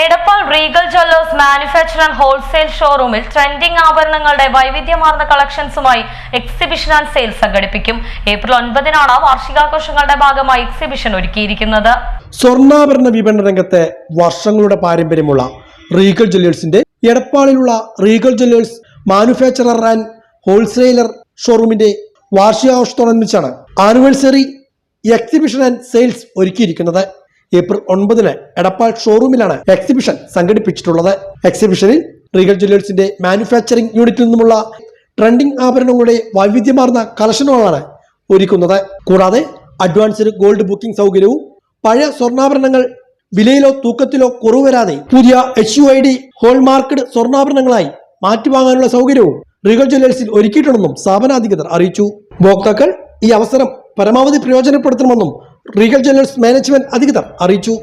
Edappal Regal Jewellers manufacture and wholesale ഷോറൂമിൽ trending ആഭരണങ്ങളുടെ വൈവിധ്യമാർന്ന കളക്ഷൻസുമായി എക്സിബിഷൻ ആൻഡ് സെയിൽ സംഘടിപ്പിക്കും. ഏപ്രിൽ ഒൻപതിനാണ് വാർഷികാഘോഷങ്ങളുടെ ഭാഗമായി എക്സിബിഷൻ ഒരുക്കിയിരിക്കുന്നത്. സ്വർണാഭരണ വിപണന രംഗത്തെ വർഷങ്ങളുടെ പാരമ്പര്യമുള്ള റീഗൽ ജ്വല്ലേഴ്സിന്റെ എടപ്പാളിലുള്ള Regal Jewellers manufacturer and wholesaler ഷോറൂമിന്റെ വാർഷികാഘോഷത്തോടനുബന്ധിച്ചാണ് ആനിവേഴ്സറി എക്സിബിഷൻ ആൻഡ് സെയിൽസ് ഒരുക്കിയിരിക്കുന്നത്. ഏപ്രിൽ ഒൻപതിന് എടപ്പാൾ ഷോറൂമിലാണ് എക്സിബിഷൻ സംഘടിപ്പിച്ചിട്ടുള്ളത്. എക്സിബിഷനിൽ റീഗൽ ജ്വല്ലേഴ്സിന്റെ മാനുഫാക്ചറിംഗ് യൂണിറ്റിൽ നിന്നുമുള്ള ട്രെൻഡിംഗ് ആഭരണങ്ങളുടെ വൈവിധ്യമാർന്ന കളക്ഷനുകളാണ് ഒരുക്കുന്നത്. കൂടാതെ അഡ്വാൻസ്ഡ് ഗോൾഡ് ബുക്കിംഗ് സൗകര്യവും പഴയ സ്വർണാഭരണങ്ങൾ വിലയിലോ തൂക്കത്തിലോ കുറവ് വരാതെ പുതിയ H U I D hallmarked സ്വർണാഭരണങ്ങളായി മാറ്റിവാങ്ങാനുള്ള സൗകര്യവും റീഗൽ ജ്വല്ലേഴ്സിൽ ഒരുക്കിയിട്ടുണ്ടെന്നും സ്ഥാപനാധികൃതർ അറിയിച്ചു. ഉപഭോക്താക്കൾ ഈ അവസരം പരമാവധി പ്രയോജനപ്പെടുത്തണമെന്നും റീഗൽ ജ്വല്ലേഴ്സ് മാനേജ്മെന്റ് അധികൃതർ അറിയിച്ചു.